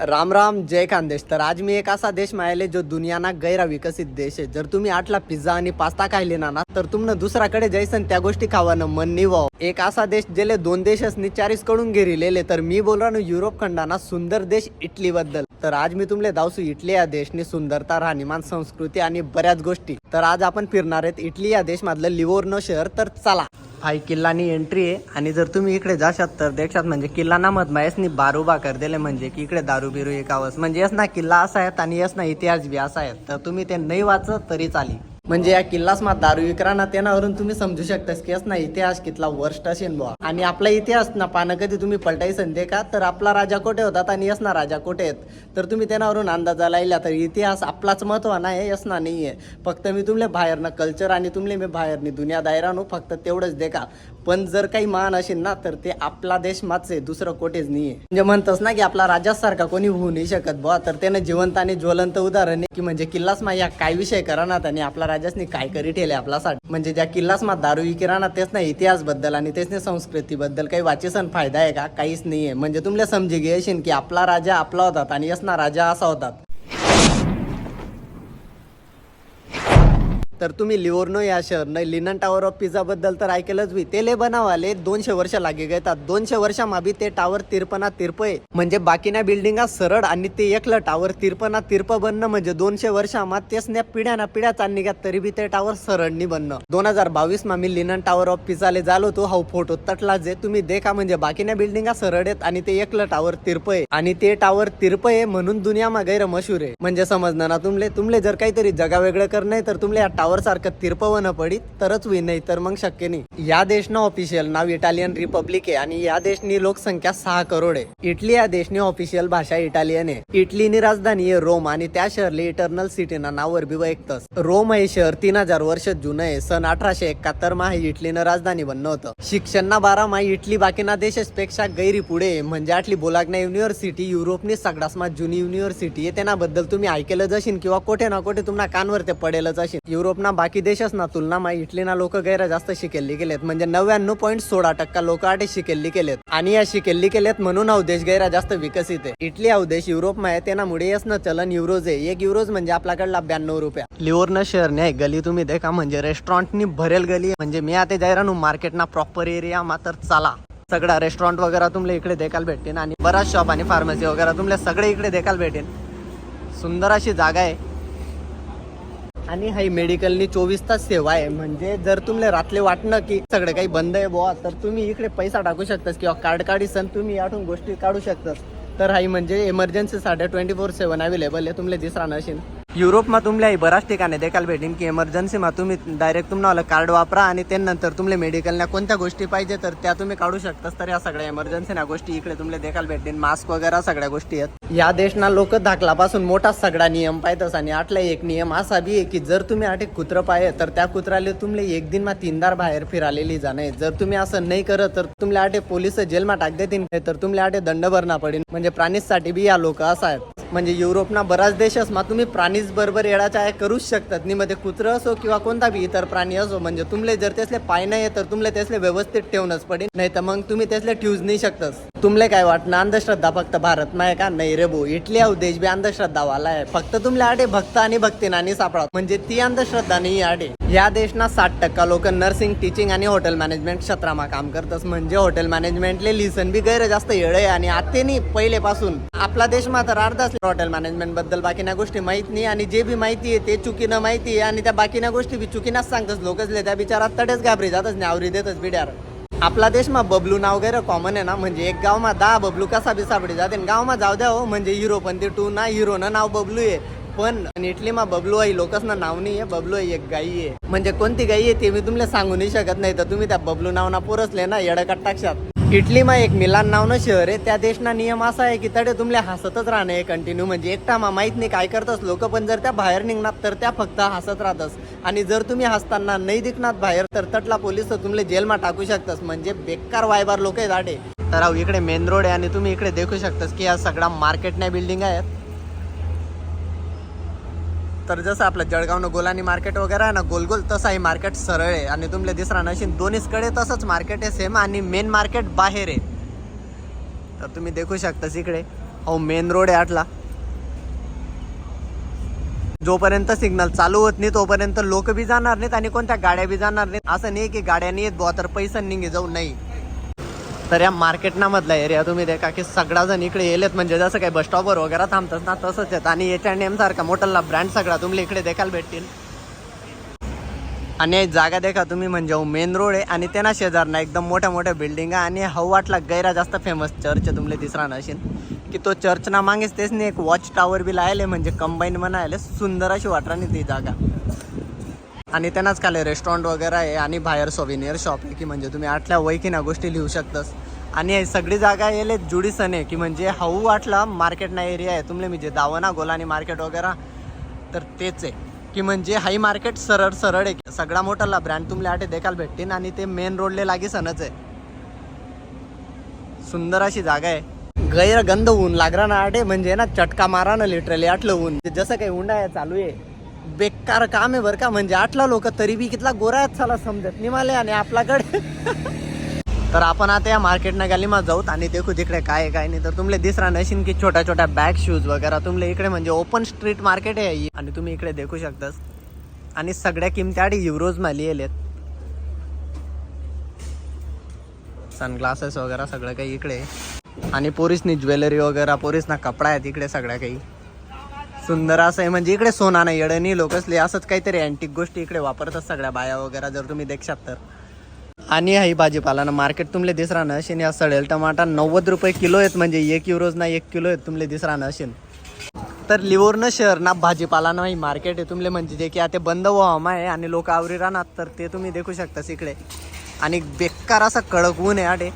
राम राम जय खानदेश. तर आज मी एक असा देश मायले जो दुनियाना गैरा विकसित देश आहे. जर तुम्ही आठला पिझ्झा आणि पास्ता खायले ना ना तर तुमनं दुसराकडे जायसन त्या गोष्टी खावानं मन निवाव एक असा देश जेले दोन देशच निचारीसकडून घेरिलेले तर मी बोलरानो ना युरोप खंडाना सुंदर देश इटली बद्दल तर आज मी तुमले दावसू इटली या देशनी सुंदरता राहणीमान संस्कृती आणि बऱ्याच गोष्टी. तर आज आपण फिरणार आहेत इटली या देश मधलं लिवोर्नो शहर तर चला. हाय किल्लानी एंट्री आहे. आणि जर तुम्ही इकडे जाशात तर देशात म्हणजे किल्ला मत मायसनी बारुबा कर दिले म्हणजे की इकडे दारू बिरू एकावस म्हणजे येस ना किल्ला असा आहेत आणि येस ना इतिहास बी असा आहेत. तर तुम्ही ते नाही वाचत तरी चाली म्हणजे या किल्लास मा दारू विक्राना त्यानावरून तुम्ही समजू शकतास की यस ना इतिहास कितला वर्स्ट असेल बुवा. आणि आपला इतिहास ना पानं कधी तुम्ही पलटाई संधे का? तर आपला राजा कोठे होतात आणि यस ना राजा कोठे आहेत? तर तुम्ही त्यानावरून अंदाजा लायला तर इतिहास आपलाच महत्त्व नाही यस ना नाही आहे फक्त मी तुमले बाहेरनं कल्चर आणि तुमले मी बाहेरनी दुनिया दायरानू फक्त तेवढंच देखा. पण जर काही मान असेल ना तर ते आपला देश माच आहे दुसरं कोठेच नाहीये. म्हणजे म्हणतस ना की आपला राजासारखा कोणी होऊ नाही शकत बुवा. तर त्यानं जिवंत आणि ज्वलंत उदाहरण की म्हणजे किल्लास मा या काय विषय करा ना आणि आपला राजासनी काय करी ठेले आपल्यासाठी. म्हणजे ज्या किल्लास मा दारू विकिराना तेच ना इतिहासबद्दल आणि तेच नाही संस्कृती बद्दल काही वाचेसन फायदा आहे का? काहीच नाहीये. म्हणजे तुमले समजी घेशील की आपला राजा आपला होतात आणि यसना राजा असा होतात. तर तुम्ही लिओर्नो या शहर नाही लिनन टावर ऑफ पिझाबद्दल तर ऐकलंच बी ते ले बनावाले दोनशे वर्ष लागे घेतात दोनशे वर्षामाबी ते टावर तिरपना तिरप आहे. म्हणजे बाकीना बिल्डिंगा सरळ आणि ते एकलं टावर तिरपना तिरप बनणं म्हणजे दोनशे वर्षामा तेच न्या पिढ्या ना पिढ्या चालणी घ्या तरी बी ते टावर सरळ बनणं. दोन हजार बावीस मा मी लिनन टावर ऑफ पिझाले झालो तो हा फोटो तटला जे तुम्ही देखा म्हणजे बाकीना बिल्डिंगा सरळ आहेत आणि ते एकलं टावर तिरप आहे. आणि ते टावर तिरप आहे म्हणून दुनियामा गैर मशहूर आहे. म्हणजे समजणार ना तुमले? तुमले जर काहीतरी जगा वेगळं करणं तर तुमले या टावर सारखं तिरपवणं पडीत तरच होई नाही तर मग शक्य नाही. या देशनं ऑफिशियल नाव इटालियन रिपब्लिक आहे आणि या देशनी लोकसंख्या सहा करोड आहे. इटली या देशनी ऑफिशियल भाषा इटालियन आहे. इटलीनी राजधानी आहे रोम आणि त्या शहरले इटर्नल सिटीना नाव बी ऐकतस रोम हे शहर तीन हजार वर्ष जुनं आहे. सन अठराशे एकाहत्तर मा हे इटलीनं राजधानी बनणं होतं. शिक्षणना बारा मा इटली बाकीना देशापेक्षा गैरी पुढे म्हणजे आटली बोलागना युनिव्हर्सिटी युरोपनी सगळ्यात मा जुनी युनिव्हर्सिटी आहे. त्याबद्दल तुम्ही ऐकलं जशीन किंवा कोठे ना कोठे तुम्हाला कानवर ते पडेलच असेल युरोप ना बाकी देशच ना तुलना मा इटलीना लोक गैर जास्त शिकेल्ली गेलेत. म्हणजे नव्याण्णव पॉईंट सोळा टक्का लोक आटे शिकेल्ली केलेत आणि या शिकेल्ली केलेत म्हणून हा देश गैरा जास्त विकसित आहे. इटली हा देश युरोप मा आहे त्यामुळे यस चलन युरोज आहे. एक युरोज म्हणजे आपल्याकडला ब्याण्णव रुपया. लिओर्न शहर नाही गली तुम्ही देखा म्हणजे रेस्टॉरंटनी भरेल गली. आहे. म्हणजे मी आता जायरा नु मार्केट ना प्रॉपर एरिया मात्र चला. सगळा रेस्टॉरंट वगैरे तुम्हाला इकडे देखायला भेटेन आणि बराच शॉप आणि फार्मसी वगैरे तुमला सगळे इकडे देखायला भेटेन सुंदर अशी जागा आहे. आणि हाई मेडिकलनी चोवीस तास सेवा आहे. म्हणजे जर तुम्हाला रातले वाटणं की सगळं काही बंद आहे बुवा तर तुम्ही इकडे पैसा टाकू शकतास किंवा कार्ड काढीसन तुम्ही यातून गोष्टी काढू शकतास. तर हाई म्हणजे इमर्जन्सीसाठी ट्वेंटी फोर सेवन अवेलेबल आहे तुमले दिसरा असेल युरोपमा तुम्हाला बऱ्याच ठिकाणी देखायला भेटेन की इमर्जन्सीमा तुम्ही डायरेक्ट तुम्हाला कार्ड वापरा आणि त्यानंतर तुमले मेडिकलला कोणत्या गोष्टी पाहिजे तर त्या तुम्ही काढू शकतास. तर या सगळ्या इमर्जन्सी ना गोष्टी इकडे तुमले देखायला भेटेन. मास्क वगैरे सगळ्या गोष्टी आहेत. या देशना लोक धाकलापासून मोठा सगळा नियम पाहतस आणि आटला एक नियम असा बी आहे की जर तुम्ही आटे कुत्र पाहे तर त्या कुत्राले तुमले एक दिन मा तीनदार बाहेर फिरालेली जाणे. जर तुम्ही असं नाही करत तर तुमले आठे पोलीस जेलमा टाक देतील तर तुमले आठे दंड भरणा पडेल म्हणजे प्राणीसाठी बी या लोक असा आहेत. म्हणजे युरोपना बराच देश असमा तुम्ही प्राणीच बरोबर येडाचा आहे करूच शकतात. नि मध्ये कुत्र असो किंवा कोणता बी इतर प्राणी असो म्हणजे तुमले जर त्यासले पाय नाही आहे तर तुमले त्यासले व्यवस्थित ठेवणंच पडेल नाही तर मग तुम्ही त्यासले ठेवूच नाही शकतस. तुमले काय वाटणं? अंधश्रद्धा फक्त भारत नाही का? नाही रे भो इटली हा देश बी अंधश्रद्धा वाला आहे. फक्त तुमले आडे भक्त आणि भक्ती नानी सापडा म्हणजे ती अंधश्रद्धा नाही आडे. या देशना साठ टक्का लोक नर्सिंग टीचिंग आणि हॉटेल मॅनेजमेंट क्षेत्रामा काम करतस. म्हणजे हॉटेल मॅनेजमेंटले लिसन बी गैर जास्त येळ आहे आणि आतेनी पहिलेपासून. आपला देश मात्र अर्धाच हॉटेल मॅनेजमेंटबद्दल बाकीना गोष्टी माहीत नाही आणि जे बी माहिती आहे ते चुकीनं माहिती आहे आणि त्या बाकीना गोष्टी बी चुकीनाच सांगतच लोकच त्या बिचारात तडेच घाबरी जातच नाही आवरी देतच बिड्यार आपला देश मा बबलू नाव वगैरे कॉमन आहे ना म्हणजे एक गाव मा दहा बबलू कसा बी सापडी जाते. गाव मा जाऊ द्या हो म्हणजे हिरो पण ते टू ना हिरो ना नाव बबलू आहे. पण इटली मा बबलू आई लोकच ना नाव नाही आहे बबलू आई एक गाई आहे. म्हणजे कोणती गाई आहे ते मी तुम्हाला सांगू नाही शकत नाही तर तुम्ही त्या बबलू नाव ना पोरसले ना येडकट टाकशात. इटलीमा एक मिलान नावनं शहर आहे. त्या देशना नियम असा आहे की तडे तुमले हसतच राहणे कंटिन्यू म्हणजे एकटा मा माहीत नाही काय करतस. लोक पण जर त्या बाहेर निघणार तर त्या फक्त हसत राहतस. आणि जर तुम्ही हसताना नाही दिखणार बाहेर तर तटला पोलीस तुमले जेलमा टाकू शकतस. म्हणजे बेकार वायबार लोक आहे दाटे तर इकडे मेन रोड आहे आणि तुम्ही इकडे देखू शकतास की या सगळ्या मार्केट नाही बिल्डिंग आहेत. तर जसं आपलं जळगावनं गोलानी मार्केट वगैरे आहे ना गोल गोल तसं आहे मार्केट सरळ आहे. आणि तुमले दिसणार नशीन दोन्हीचकडे तसंच मार्केट आहे सेम आणि मेन मार्केट बाहेर आहे. तर तुम्ही देखू शकता इकडे. हो मेन रोड आहे आटला जोपर्यंत सिग्नल चालू होत नाही तोपर्यंत लोक बी जाणार नाहीत आणि कोणत्या गाड्या बी जाणार नाहीत. असं नाही की गाड्या नाही येत बुवा तर पैसा निघे जाऊ नाही. तर या मार्केटनामधला एरिया तुम्ही देखा की सगळाजण इकडे येलेत. म्हणजे जसं काही बस स्टॉपवर वगैरे थांबतात ना तसंच आहेत आणि एच अँड एम सारखा मोटलला ब्रँड सगळा तुम्हाला इकडे देखायला भेटतील. आणि जागा देखा तुम्ही म्हणजे हो मेन रोड आहे. आणि त्यांना शेजारना एकदम मोठ्या मोठ्या बिल्डिंग आणि हव वाटला गैरा जास्त फेमस चर्च आहे तुमले दिसरा नशीन की तो चर्च ना मागेच तेच नाही एक वॉच टावर बी लायले म्हणजे कंबाईन म्हणायले सुंदर अशी वाटरा नाही ती जागा. आणि त्यांनाच खाली रेस्टॉरंट वगैरे आहे आणि बाहेर सोविनियर शॉप आहे की म्हणजे तुम्ही आठल्या वैकीना गोष्टी लिहू शकतास. आणि सगळी जागा येले जुडीसन आहे की म्हणजे हऊ वाटला मार्केट ना एरिया आहे तुमले म्हणजे दावना गोलानी मार्केट वगैरे तर तेच आहे. की म्हणजे हाई मार्केट सरळ सरळ आहे. सगळा मोठाला ब्रँड तुमले आठे देखाल भेटतील आणि ते मेन रोडले लागीसनच आहे. सुंदर अशी जागा आहे. गैरगंध ऊन लागरा ना आठे म्हणजे ना चटका मारा ना लिटरली आटलं ऊन. जसं काही उंडा चालू आहे बेकार काम आहे बरं का? म्हणजे आठला लोक तरी बी कितला गोरा चला समजत. निमाले आणि आपल्याकडे तर आपण आता या मार्केटनं गॅलीमा जाऊत आणि देखू तिकडे काय काय नाही. तर तुमले दिसरा नशीन की छोट्या छोट्या बॅग शूज वगैरे. तुमले इकडे म्हणजे ओपन स्ट्रीट मार्केट आहे ही. आणि तुम्ही इकडे देखू शकतास. आणि सगळ्या किमती आधी युरोज माली येलेत सनग्लासेस वगैरे सगळं काही इकडे. आणि पोरीसनी ज्वेलरी वगैरे पोरीसना कपडा आहेत इकडे सगळ्या काही. सुंदर असं आहे. म्हणजे इकडे सोना नाही येडं नाही असंच काहीतरी अँटिक गोष्टी इकडे वापरतात सगळ्या बाया वगैरे जर तुम्ही देखशात तर. आणि ही भाजीपाला ना मार्केट तुमले दिसरा ना असेल या सडेल टमाटा नव्वद रुपये किलो आहेत. म्हणजे एक युरोज ना एक किलो आहेत. तुमले दिसरा ना असेल तर लिव्हरनं शहर ना भाजीपाला ना ही मार्केट आहे. तुमले म्हणजे जे की आता बंद व्हावं आहे आणि लोक आवरी राहणार तर ते तुम्ही देखू शकता इकडे. आणि बेकार असा कडक ऊन आहे आडे.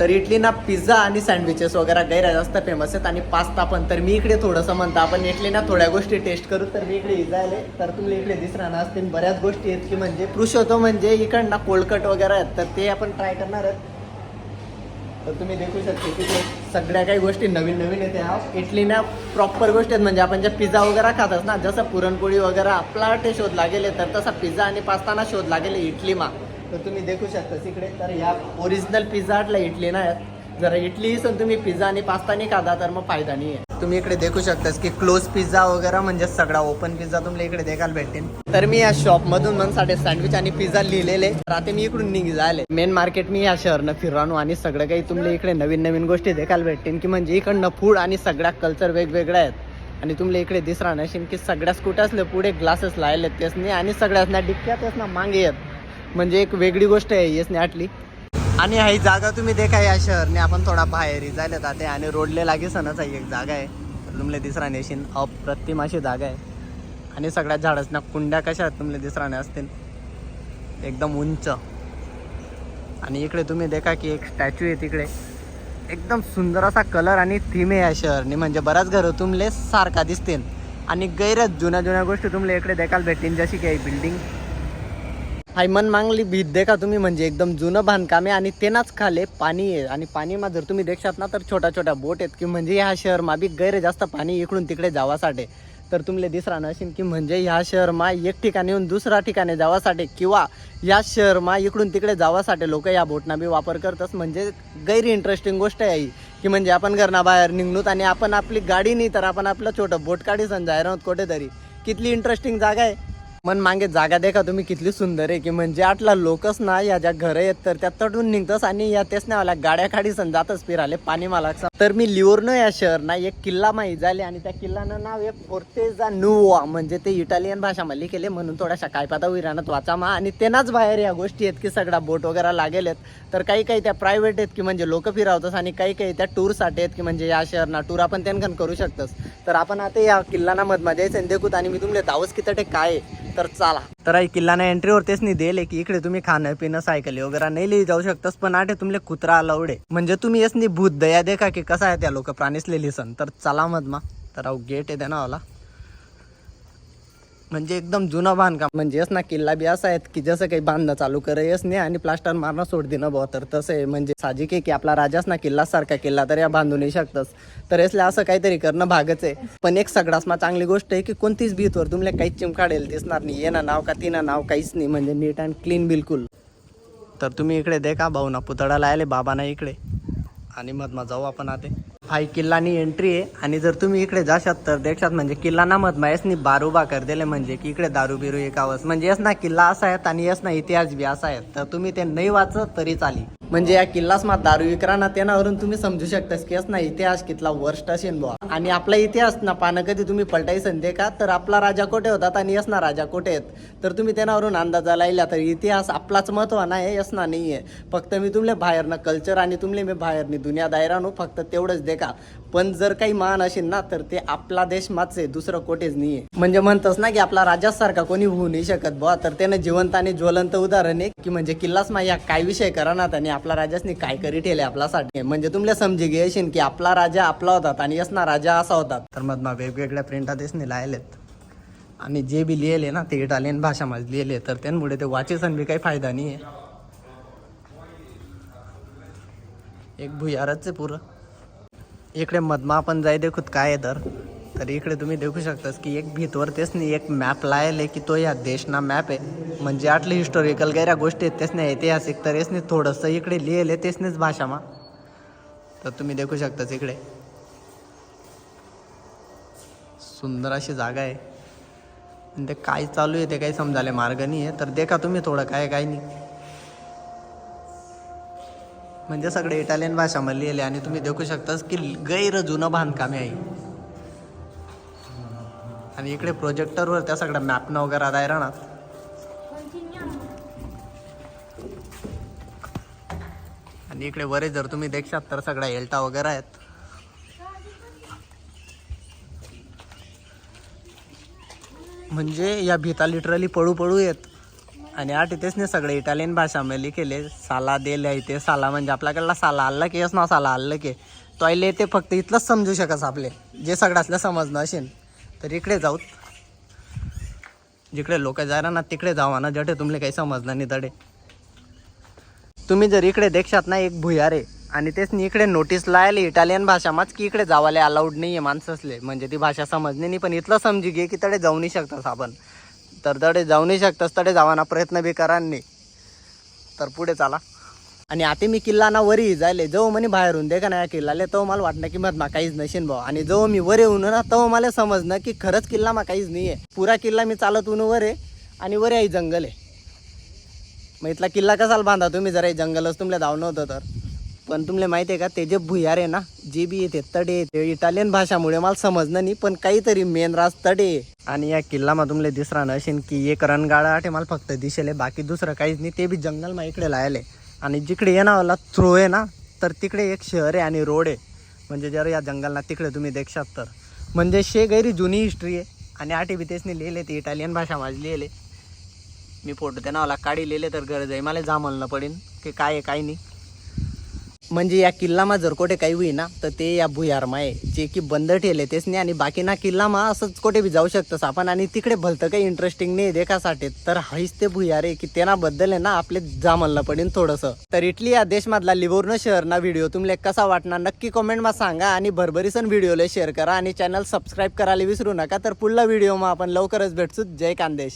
तर इटली ना पिझ्झा आणि सँडविचेस वगैरे गैर जास्त फेमस आहेत आणि पास्ता पण. तर मी इकडे थोडंसं म्हणतो आपण इटली ना थोड्या गोष्टी टेस्ट करू. तर मी इकडे इजायले तर तुम्ही इकडे दिसणार ना असतील बऱ्याच गोष्टी आहेत की म्हणजे पुरुष होतो म्हणजे इकडं ना कोलकट वगैरे आहेत. तर ते आपण ट्राय करणार आहेत. तर तुम्ही देखू शकता तिथे सगळ्या काही गोष्टी नवीन नवीन येते हा इटली ना प्रॉपर गोष्टी आहेत. म्हणजे आपण जे पिझ्झा वगैरे खातात ना जसं पुरणपोळी वगैरे आपला ते शोध लागेल तर तसा पिझ्झा आणि पास्ताना शोध लागेल इटलीमा. तर तुम्ही देखू शकता तिकडे. तर या ओरिजिनल पिझ्झा इटली ना जरा जर इटली सण तुम्ही पिझ्झा आणि पास्ता नाही खाता तर मग फायदा नाही आहे तुम्ही इकडे देखू शकतास की क्लोज पिझ्झा वगैरे म्हणजे सगळा ओपन पिझ्झा तुम्हाला इकडे देखायला भेटेल तर मी या शॉप मधून मनसाठी सँडविच आणि पिझ्झा लिहिलेले. रात्री आता मी इकडून निघाले. मेन मार्केट मी या शहरनं फिरानो आणि सगळं काही तुम्हाला इकडे नवीन नवीन गोष्टी देखायला भेटतील की म्हणजे इकडनं फूड आणि सगळ्या कल्चर वेगवेगळ्या आहेत. आणि तुम्हाला इकडे दिसणार नशीन की सगळ्या स्कूटर्सले पुढे ग्लासेस लायले तेच नाही आणि सगळ्याच ना डिक्क्या तेच ना मागे आहेत. म्हणजे एक वेगळी गोष्ट आहे येस आटली आणि ही जागा तुम्ही देखा या शहरने आपण थोडा बाहेर जायला जाते आणि रोडले लागे सणाचा एक जागा आहे. तुमले दिसरा नेशीन अप्रतिम अशी जागा आहे. आणि सगळ्या झाडांना कुंड्या कशा आहेत तुमले दिसराने असतील एकदम उंच. आणि इकडे तुम्ही देखा की एक स्टॅच्यू आहे तिकडे. एकदम सुंदर असा कलर आणि थीम आहे या शहरने. म्हणजे बऱ्याच घरं तुमले सारखा दिसतील. आणि गैरच जुन्या जुन्या गोष्टी तुमले इकडे देखायला भेटतील जशी की बिल्डिंग हाय मांगली भीत देखा तुम्ही म्हणजे एकदम जुनं बांधकाम आहे आणि तेनाच खाले पाणी आहे. आणि पाणीमा जर तुम्ही देखशात ना तर छोट्या छोट्या बोट आहेत की म्हणजे ह्या शहर मा बी गैर जास्त पाणी इकडून तिकडे जावासाठी. तर तुमले दिसरा नसेल की म्हणजे ह्या शहर मा एक ठिकाणी येऊन दुसऱ्या ठिकाणी जावासाठी किंवा या शहरमा इकडून तिकडे जावासाठी लोक या बोटना बी वापर करतात म्हणजे गैर इंटरेस्टिंग गोष्ट आहे ही. की म्हणजे आपण घरना बाहेर निघणूत आणि आपण आपली गाडी नाही तर आपण आपलं छोटं बोट काढी जाहीर आहोत कुठेतरी. कितली इंटरेस्टिंग जागा आहे. मन मागे जागा देखा तुम्ही कितली सुंदर आहे की म्हणजे आटला लोकच ना या ज्या घर आहेत तर त्या तटून निघतस आणि या तेच नाही गाड्या खाडी सण जातच फिराले पाणी मला तर मी लिओर्नो या शहर ना एक किल्ला माहीत झाले आणि त्या किल्लानं नाव आहे फोर्तेजा नुवा म्हणजे ते इटालियन भाषामध्ये केले म्हणून थोड्याशा कायपाता विराणात वाचा मा. आणि त्यांनाच बाहेर या गोष्टी आहेत की सगळा बोट वगैरे लागेल आहेत. तर काही काही त्या प्रायव्हेट आहेत की म्हणजे लोक फिरावतात आणि काही काही त्या टूरसाठी आहेत की म्हणजे या शहरना टूर आपण त्यांकन करू शकतोस तर आपण आता या किल्लाना मधमध्ये आणि देखूत आणि मी तुमले दावस किती काय आहे? तर चला. तर आई किल्लाना एंट्रीवर तेच नाही दिले की इकडे तुम्ही खाणं पिणं सायकली वगैरे नाही लिही जाऊ शकतास पण आठे तुमले कुत्रा अलाउडे म्हणजे तुम्ही येस नाही भूत दया देखा की कसा आहे त्या लोक प्राणीसले लिसन. तर चला मधमा. तर अहो गेट आहे ना मला म्हणजे एकदम जुनं बांधकाम. म्हणजे ना किल्ला बी असा आहेत की जसं काही बांधणं चालू कर नाही आणि प्लास्टर मारणं सोड देणं भाऊ तर तसं आहे. म्हणजे साजिक आहे की आपला राजाच ना किल्ला सारखा किल्ला तर या बांधू नाही शकतस तर यसले असं काहीतरी करणं भागच आहे. पण एक सगळ्यात मा चांगली गोष्ट आहे की कोणतीच भीतवर तुमले काहीच चिमकाडेल दिसणार नाही. ये ना नाव का तिनं नाव काहीच नाही. म्हणजे नीट अँड क्लीन बिलकुल. तर तुम्ही इकडे देखा भाऊ ना पुतळाला आले बाबांना इकडे. आणि मग मग जाऊ आपण आते हाय किल्लानी एंट्री आहे. आणि जर तुम्ही इकडे जाशात तर देशात म्हणजे किल्ला ना मत मायसनी बारुबा कर दिले म्हणजे की इकडे दारू बिरू एकावस म्हणजे येस ना किल्ला असा आहेत आणि येस ना इतिहास बी असा आहेत. तर तुम्ही ते नाही वाचत तरी चाली म्हणजे या किल्लास मा दारू विकरा ना त्यानावरून तुम्ही समजू शकतास की यस ना इतिहास कितला वर्स्ट असेल बुवा. आणि आपला इतिहास ना पानं कधी तुम्ही पलटाई संधे का तर आपला राजा कोठे होतात आणि यस ना राजा कोठे आहेत? तर तुम्ही त्यानावरून अंदाजा लायला तर इतिहास आपलाच महत्वाना आहे यस ना नाही आहे फक्त मी तुमले बाहेरनं कल्चर आणि तुमले मी बाहेरनी दुनिया दायरानो फक्त तेवढंच देखा. पण जर काही मान असेल ना तर ते आपला देश माच आहे दुसरं कोठेच नाहीये. म्हणजे म्हणतस ना की आपला राजासारखा कोणी होऊ नाही शकत बुवा. तर त्यानं जिवंत आणि ज्वलंत उदाहरण आहे की म्हणजे किल्लाच मा या काय विषय करा ना आणि आपला राजासनी काय करी ठेले आपल्यासाठी. म्हणजे तुमले समजे घे असेल की आपला राजा आपला होता आणि यस राजा असा होता. तर मग मग वेगवेगळ्या प्रिंटा नाही लायलेत. आणि जे बी लिहिले ना ते इटालियन भाषामध्ये लिहिले तर त्यांमुळे ते वाचेसन बी काही फायदा नाही आहे एक भुयारच आहे पुरं. इकडे मधमा आपण जाय देखूत काय आहे तर. तर इकडे तुम्ही देखू शकतास की एक भीतवर तेच नाही एक मॅप लायले की तो या देशना मॅप आहे. म्हणजे आटले हिस्टॉरिकल गैऱ्या गोष्टी आहेत तेच नाही ऐतिहासिक तर नाही थोडंसं इकडे लिहिले तेच नाहीच भाषामा तर तुम्ही देखू शकताच इकडे. सुंदर अशी जागा आहे. आणि ते काय चालू आहे ते काही समजायला मार्ग नाही आहे तर देखा तुम्ही थोडं काय काय नाही. म्हणजे सगळे इटालियन भाषामध्ये लिहिले आणि तुम्ही देखू शकतास की गैर जुनं बांधकामे आहे. आणि इकडे प्रोजेक्टरवर त्या सगळ्या मॅपनं वगैरे आदाय राहणार आणि इकडे वरे जर तुम्ही देखशात तर सगळ्या एल्टा वगैरे आहेत. म्हणजे या भीता लिटरली पळू पळू येत. आणि आठ इथेच नाही सगळे इटालियन भाषामध्ये केले साला दे इथे साला म्हणजे आपल्याकडला साला आल्ला की ना साला आल्लं की. तो ते फक्त इथलंच समजू शकस आपले. जे सगळं असलं समजणं असेल तर इकडे जाऊत जिकडे लोक जायला ना तिकडे जावा ना जटे तुमले काही समजलं नाही तडे. तुम्ही जर इकडे देखशात ना एक भुयारे आणि तेच नी इकडे नोटीस लायले इटालियन भाषामाच की इकडे जावाले अलाउड नाही आहे माणसंसले. म्हणजे ती भाषा समजणे नाही पण इथलं समजी घे की तडे जाऊ नाही शकतास आपण. तर तडे जाऊ नाही शकतस तडे जावाना प्रयत्न बी करा नाही. तर पुढे चाला. आणि आता मी किल्ला ना वरी जायले जो म्हणे बाहेरून दे का नाही किल्लाले तो मला वाटणं की मग मा काहीच नशीन भाऊ. आणि जो मी वर येऊन ना तो मला समजणं की खरंच किल्ला मा काहीच नाही आहे. पुरा किल्ला मी चालत उन वर आहे आणि वर आहे जंगल आहे. मग इथला किल्ला कसाला बांधा तुम्ही? जरा हे जंगलच तुमला धावणं होतं तर. पण तुमले माहिती आहे का ते जे भुयार आहे ना जे बी येते तडे ते इटालियन भाषामुळे मला समजणं नाही पण काहीतरी मेन राज तडे आहे. आणि या किल्लामा तुमले दिसरा असेल की एक रणगाडा आठे मला फक्त दिसेल आहे. बाकी दुसरं काहीच नाही ते बी जंगल मा इकडे लायले आणि जिकडे येणावाला थ्रो आहे ना तर तिकडे एक शहर आहे आणि रोड आहे म्हणजे जर या जंगलना तिकडे तुम्ही देखशात तर म्हणजे शे गैरी जुनी हिस्ट्री आहे आणि आठे बी तेचने लिहिले ते इटालियन भाषा माझी लिहिले मी फोटो त्यांना नावाला काढी लिहिले तर गरज आहे मला जामलनं पडेन की काय आहे काय नाही म्हणजे या किल्लामा जर कोठे काही होई ना तर ते या भुयारमा आहे जे की बंद ठेवले तेच नाही आणि बाकी ना किल्लामा असंच कोठे बी जाऊ शकतोस आपण आणि तिकडे भलतं काही इंटरेस्टिंग नाही देखासाठी. तर हाईच ते भुयार आहे की त्यांना आहे ना आपले जामलनं पडेन थोडंसं. तर इटली या देशमधला लिव्हर्नो शहरना व्हिडिओ तुम्हाला कसा वाटणार नक्की कमेंटमा सांगा आणि भरभरीसन व्हिडिओला शेअर करा आणि चॅनल सबस्क्राईब करायला विसरू नका. तर पुढला व्हिडिओ मग आपण लवकरच भेटतो जय कांदेश.